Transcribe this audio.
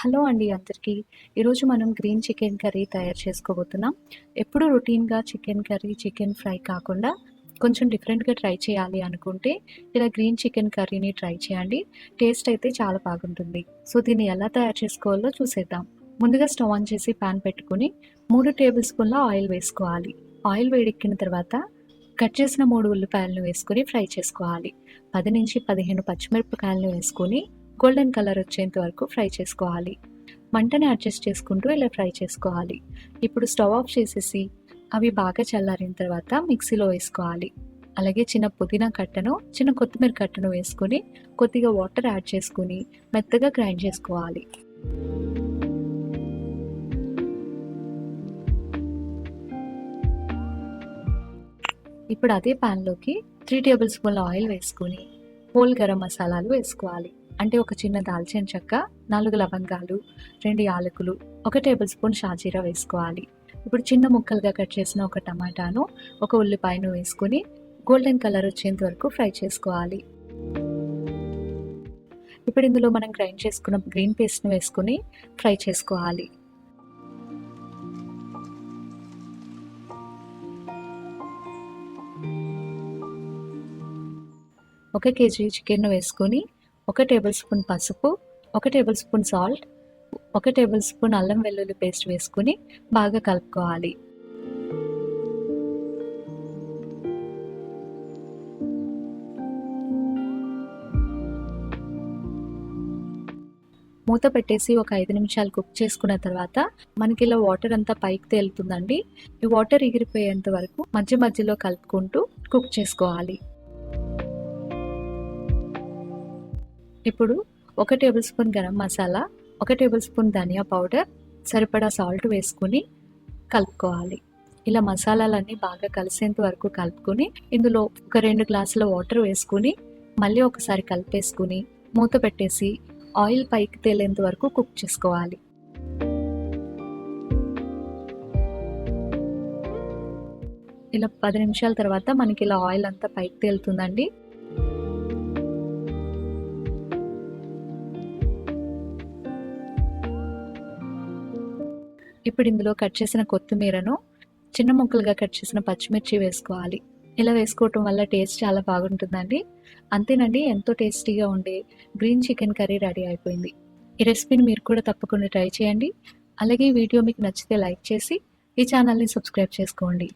Hello అండి అందరికీ. ఈరోజు మనం గ్రీన్ చికెన్ కర్రీ తయారు చేసుకోబోతున్నాం. ఎప్పుడు రొటీన్గా చికెన్ కర్రీ చికెన్ ఫ్రై కాకుండా కొంచెం డిఫరెంట్గా ట్రై చేయాలి అనుకుంటే ఇలా గ్రీన్ చికెన్ కర్రీని ట్రై చేయండి. టేస్ట్ అయితే చాలా బాగుంటుంది. సో దీన్ని ఎలా తయారు చేసుకోవాలో చూసేద్దాం. ముందుగా స్టవ్ ఆన్ చేసి ప్యాన్ పెట్టుకుని మూడు టేబుల్ స్పూన్ల ఆయిల్ వేసుకోవాలి. ఆయిల్ వేడెక్కిన తర్వాత కట్ చేసిన మూడు ఉల్లిపాయలను వేసుకొని ఫ్రై చేసుకోవాలి. పది నుంచి పదిహేను పచ్చిమిరపకాయలను వేసుకొని గోల్డెన్ కలర్ వచ్చేంత వరకు ఫ్రై చేసుకోవాలి. మంటని అడ్జస్ట్ చేసుకుంటూ ఇలా ఫ్రై చేసుకోవాలి. ఇప్పుడు స్టవ్ ఆఫ్ చేసేసి అవి బాగా చల్లారిన తర్వాత మిక్సీలో వేసుకోవాలి. అలాగే చిన్న పుదీనా కట్టను చిన్న కొత్తిమీర కట్టను వేసుకొని కొద్దిగా వాటర్ యాడ్ చేసుకుని మెత్తగా గ్రైండ్ చేసుకోవాలి. ఇప్పుడు అదే ప్యాన్లోకి త్రీ టేబుల్ స్పూన్ల ఆయిల్ వేసుకొని హోల్ గరం మసాలాలు వేసుకోవాలి. అంటే ఒక చిన్న దాల్చిన చెక్క నాలుగు లవంగాలు రెండు యాలకులు ఒక టేబుల్ స్పూన్ షాజీరా వేసుకోవాలి. ఇప్పుడు చిన్న ముక్కలుగా కట్ చేసిన ఒక టమాటాను ఒక ఉల్లిపాయను వేసుకుని గోల్డెన్ కలర్ వచ్చేంత వరకు ఫ్రై చేసుకోవాలి. ఇప్పుడు ఇందులో మనం గ్రైండ్ చేసుకున్న గ్రీన్ పేస్ట్ను వేసుకుని ఫ్రై చేసుకోవాలి. ఒక కేజీ చికెన్ వేసుకొని ఒక టేబుల్ స్పూన్ పసుపు ఒక టేబుల్ స్పూన్ సాల్ట్ ఒక టేబుల్ స్పూన్ అల్లం వెల్లుల్లి పేస్ట్ వేసుకుని బాగా కలుపుకోవాలి. మూత పెట్టేసి ఒక ఐదు నిమిషాలు కుక్ చేసుకున్న తర్వాత మనకి ఇలా వాటర్ అంతా పైకి తేలుతుందండి. ఈ వాటర్ ఎగిరిపోయేంత వరకు మధ్య మధ్యలో కలుపుకుంటూ కుక్ చేసుకోవాలి. ఇప్పుడు ఒక టేబుల్ స్పూన్ గరం మసాలా ఒక టేబుల్ స్పూన్ ధనియా పౌడర్ సరిపడా సాల్ట్ వేసుకుని కలుపుకోవాలి. ఇలా మసాలాలన్నీ బాగా కలిసేంత వరకు కలుపుకొని ఇందులో ఒక రెండు గ్లాసుల వాటర్ వేసుకుని మళ్ళీ ఒకసారి కలిపేసుకుని మూత పెట్టేసి ఆయిల్ పైకి తేలేంత వరకు కుక్ చేసుకోవాలి. ఇలా పది నిమిషాల తర్వాత మనకి ఇలా ఆయిల్ అంతా పైకి తేలుతుందండి. ఇప్పుడు ఇందులో కట్ చేసిన కొత్తిమీరను చిన్న ముక్కలుగా కట్ చేసిన పచ్చిమిర్చి వేసుకోవాలి. ఇలా వేసుకోవటం వల్ల టేస్ట్ చాలా బాగుంటుందండి. అంతేనండి ఎంతో టేస్టీగా ఉండే గ్రీన్ చికెన్ కర్రీ రెడీ అయిపోయింది. ఈ రెసిపీని మీరు కూడా తప్పకుండా ట్రై చేయండి. అలాగే ఈ వీడియో మీకు నచ్చితే లైక్ చేసి ఈ ఛానల్ని సబ్స్క్రైబ్ చేసుకోండి.